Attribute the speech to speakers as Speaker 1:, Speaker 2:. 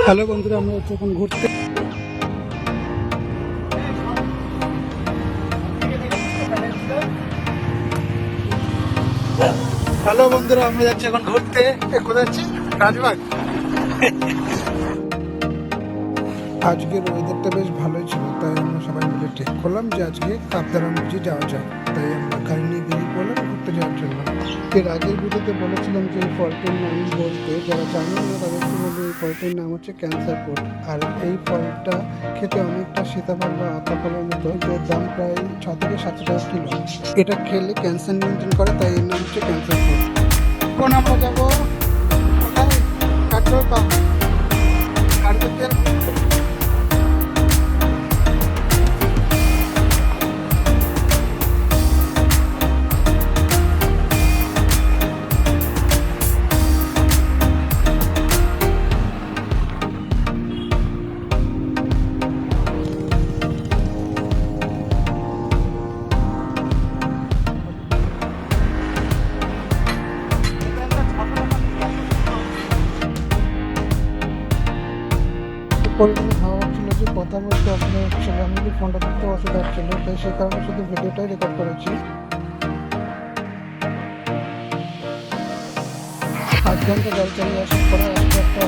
Speaker 1: Hello বন্ধুরা, আমরা এখন ঘুরতে হ্যালো বন্ধুরা, আমরা যাচ্ছি এখন ঘুরতে। কোথায় যাচ্ছি রাজবাগ আজকের ওয়েদারটা বেশ ভালোই ছিল, তাই আমরা সবাই মিলে ঠিক করলাম যে আজকে কাপদারামুজি যাওয়া যায়। তাই আমরা গাড়ি নিয়ে বেরিয়ে পড়লাম ঘুরতে যাওয়ার জন্য। এর আগের ভিডিওতে বলেছিলাম যে এই ফলটির নাম বলতে যারা জানেন না তাদেরকে বলব এই ফলটির নাম হচ্ছে ক্যান্সার ফুড আর এই ফলটা খেতে অনেকটা সীতাফল বা আতা ফলের মতো, এর দাম প্রায় ছ থেকে সাতশো টাকা কিলো। এটা খেলে ক্যান্সার নিয়ন্ত্রণ করে, তাই এর নাম হচ্ছে ক্যান্সার ফুড কোন আমরা যাব? কোথায়? কাঠোর পা গাড়িতে পরিমাণে ভাবা ছিল যে কথা বলতে আপনার ছিল আমি যদি ফোনটা দেখতে অসুবিধা ছিল তাই সে কারণে শুধু ভিডিওটাই রেকর্ড করেছি। আধ ঘণ্টা জল চালিয়ে আসার পরে একটা